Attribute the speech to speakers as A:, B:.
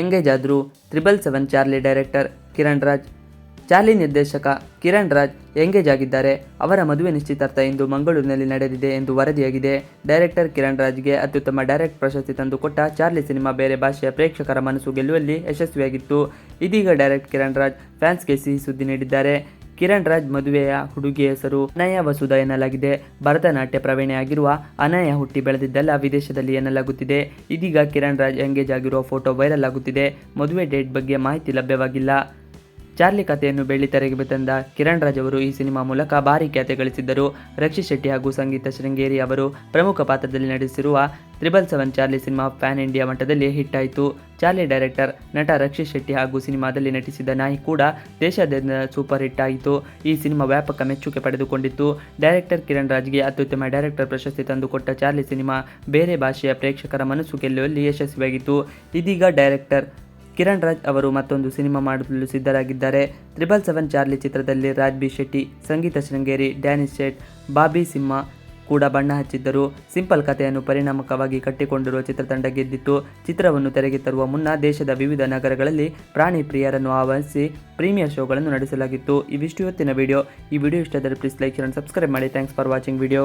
A: Engage ಆದರೂ triple seven Charlie director Kiran Raj. Charlie ನಿರ್ದೇಶಕ Kiran Raj engage ಆಗಿದ್ದಾರೆ. ಅವರ ಮದುವೆ ನಿಶ್ಚಿತಾರ್ಥ ಇಂದು ಮಂಗಳೂರಿನಲ್ಲಿ ನಡೆದಿದೆ ಎಂದು ವರದಿಯಾಗಿದೆ. ಡೈರೆಕ್ಟರ್ ಕಿರಣ್ ರಾಜ್ಗೆ ಅತ್ಯುತ್ತಮ ಡೈರೆಕ್ಟ್ ಪ್ರಶಸ್ತಿ ತಂದುಕೊಟ್ಟ ಚಾರ್ಲಿ ಸಿನಿಮಾ ಬೇರೆ ಭಾಷೆಯ ಪ್ರೇಕ್ಷಕರ ಮನಸ್ಸು ಗೆಲ್ಲುವಲ್ಲಿ ಯಶಸ್ವಿಯಾಗಿತ್ತು. ಇದೀಗ ಡೈರೆಕ್ಟ್ ಕಿರಣ್ ರಾಜ್ ಫ್ಯಾನ್ಸ್ಗೆ ಸಿಹಿ ಸುದ್ದಿ ನೀಡಿದ್ದಾರೆ. ಕಿರಣ್ ರಾಜ್ ಮದುವೆಯ ಹುಡುಗಿಯ ಹೆಸರು ಅನಯ ವಸುಧ ಎನ್ನಲಾಗಿದೆ. ಭರತನಾಟ್ಯ ಪ್ರವೀಣೆಯಾಗಿರುವ ಅನಯ ಹುಟ್ಟಿ ಬೆಳೆದಿದ್ದೆಲ್ಲ ವಿದೇಶದಲ್ಲಿ ಎನ್ನಲಾಗುತ್ತಿದೆ. ಇದೀಗ ಕಿರಣ್ ರಾಜ್ ಎಂಗೇಜ್ ಆಗಿರುವ ಫೋಟೋ ವೈರಲ್ ಆಗುತ್ತಿದೆ. ಮದುವೆ ಡೇಟ್ ಬಗ್ಗೆ ಮಾಹಿತಿ ಲಭ್ಯವಾಗಿಲ್ಲ. ಚಾರ್ಲಿ ಕಥೆಯನ್ನು ಬೆಳ್ಳಿತೆರೆಗೆ ತಂದ ಕಿರಣ್ ರಾಜ್ ಅವರು ಈ ಸಿನಿಮಾ ಮೂಲಕ ಭಾರಿ ಖ್ಯಾತೆ ಗಳಿಸಿದ್ದರು. ರಕ್ಷಿತ್ ಶೆಟ್ಟಿ ಹಾಗೂ ಸಂಗೀತ ಶೃಂಗೇರಿ ಅವರು ಪ್ರಮುಖ ಪಾತ್ರದಲ್ಲಿ ನಟಿಸಿರುವ triple seven Charlie cinema pan India ಮಟ್ಟದಲ್ಲಿ ಹಿಟ್ ಆಯಿತು ಚಾರ್ಲಿ ಡೈರೆಕ್ಟರ್ ನಟ ರಕ್ಷಿತ್ ಶೆಟ್ಟಿ ಹಾಗೂ ಸಿನಿಮಾದಲ್ಲಿ ನಟಿಸಿದ ನಾಯಿ ಕೂಡ ದೇಶಾದ್ಯಂತ ಸೂಪರ್ ಹಿಟ್ ಆಯಿತು. ಈ ಸಿನಿಮಾ ವ್ಯಾಪಕ ಮೆಚ್ಚುಗೆ ಪಡೆದುಕೊಂಡಿತ್ತು. ಡೈರೆಕ್ಟರ್ ಕಿರಣ್ ರಾಜ್ಗೆ ಅತ್ಯುತ್ತಮ ಡೈರೆಕ್ಟರ್ ಪ್ರಶಸ್ತಿ ತಂದುಕೊಟ್ಟ ಚಾರ್ಲಿ ಸಿನಿಮಾ ಬೇರೆ ಭಾಷೆಯ ಪ್ರೇಕ್ಷಕರ ಮನಸ್ಸು ಗೆಲ್ಲುವಲ್ಲಿ ಯಶಸ್ವಿಯಾಗಿತ್ತು. ಇದೀಗ ಡೈರೆಕ್ಟರ್ ಕಿರಣ್ ರಾಜ್ ಅವರು ಮತ್ತೊಂದು ಸಿನಿಮಾ ಮಾಡಲು ಸಿದ್ಧರಾಗಿದ್ದಾರೆ. ತ್ರಿಬಲ್ ಸೆವೆನ್ ಚಾರ್ಲಿ ಚಿತ್ರದಲ್ಲಿ ರಾಜ್ ಬಿ ಶೆಟ್ಟಿ, ಸಂಗೀತ ಶೃಂಗೇರಿ ಡ್ಯಾನಿಶ್ ಶೆಟ್, ಬಾಬಿ ಸಿಂಹ ಕೂಡ ಬಣ್ಣ ಹಚ್ಚಿದ್ದರು. ಸಿಂಪಲ್ ಕಥೆಯನ್ನು ಪರಿಣಾಮಕವಾಗಿ ಕಟ್ಟಿಕೊಂಡಿರುವ ಚಿತ್ರತಂಡ ಗೆದ್ದಿತ್ತು. ಚಿತ್ರವನ್ನು ತೆರೆಗೆ ತರುವ ಮುನ್ನ ದೇಶದ ವಿವಿಧ ನಗರಗಳಲ್ಲಿ ಪ್ರಾಣಿ ಪ್ರಿಯರನ್ನು ಆಹ್ವಾನಿಸಿ ಪ್ರೀಮಿಯರ್ ಶೋಗಳನ್ನು ನಡೆಸಲಾಗಿತ್ತು. ಇವಿಷ್ಟು ಇವತ್ತಿನ ವಿಡಿಯೋ. ಈ ವಿಡಿಯೋ ಇಷ್ಟದಲ್ಲಿ ಪ್ಲೀಸ್ ಲೈಕ್ and ಸಬ್ಸ್ಕ್ರೈಬ್ ಮಾಡಿ. Thanks for watching video.